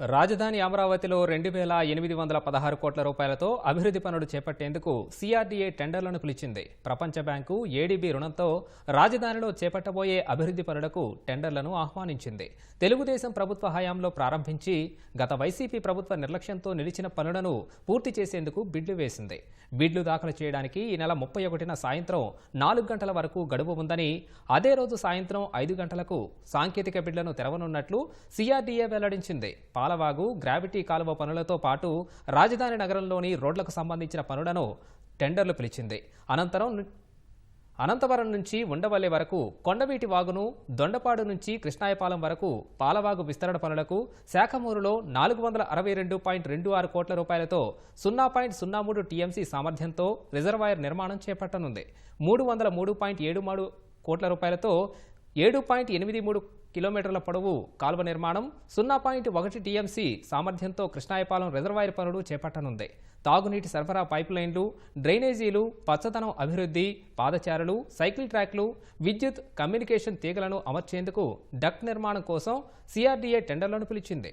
రాజధాని అమరావతిలో రెండు వేల ఎనిమిది వందల పదహారు కోట్ల రూపాయలతో అభివృద్ధి పనులు చేపట్టేందుకు సిఆర్డీఏ టెండర్లను పిలిచింది. ప్రపంచ బ్యాంకు ఏడీబీ రుణంతో రాజధానిలో చేపట్టబోయే అభివృద్ధి పనులకు టెండర్లను ఆహ్వానించింది. తెలుగుదేశం ప్రభుత్వ హయాంలో ప్రారంభించి గత వైసీపీ ప్రభుత్వ నిర్లక్ష్యంతో నిలిచిన పనులను పూర్తి చేసేందుకు బిడ్లు వేసింది. బిడ్లు దాఖలు చేయడానికి ఈ నెల ముప్పై ఒకటిన సాయంత్రం నాలుగు గంటల వరకు గడువు ఉందని అదే రోజు సాయంత్రం ఐదు గంటలకు సాంకేతిక బిడ్లను తెరవనున్నట్లు సిఆర్డీఏ వెల్లడించింది. పాలవాగు గ్రావిటీ కాలువ పనులతో పాటు రాజధాని నగరంలోని రోడ్లకు సంబంధించిన పనులను టెండర్లు పిలిచింది. అనంతరం అనంతవరం నుంచి ఉండవల్లి వరకు కొండవీటి వాగును దొండపాడు నుంచి కృష్ణాయపాలెం వరకు పాలవాగు విస్తరణ పనులకు శాఖమూరులో నాలుగు వందల అరవై రెండు పాయింట్ రెండు ఆరు కోట్ల రూపాయలతో సున్నా పాయింట్ సున్నా మూడు టీఎంసీ సామర్థ్యంతో రిజర్వాయర్ నిర్మాణం చేపట్టనుంది. మూడు వందల మూడు పాయింట్ ఏడు మూడు కోట్ల రూపాయలతో ఏడు పాయింట్ ఎనిమిది మూడు కిలోమీటర్ల పొడవు కాలువ నిర్మాణం సున్నా పాయింట్ ఒకటి టీఎంసీ సామర్థ్యంతో కృష్ణాయపాలెం రిజర్వాయర్ పనులు చేపట్టనుంది. తాగునీటి సరఫరా పైప్లైన్లు డ్రైనేజీలు పచ్చదనం అభివృద్ధి పాదచారులు సైకిల్ ట్రాక్లు విద్యుత్ కమ్యూనికేషన్ తీగలను అమర్చేందుకు డక్ నిర్మాణం కోసం సిఆర్డీఏ టెండర్లను పిలిచింది.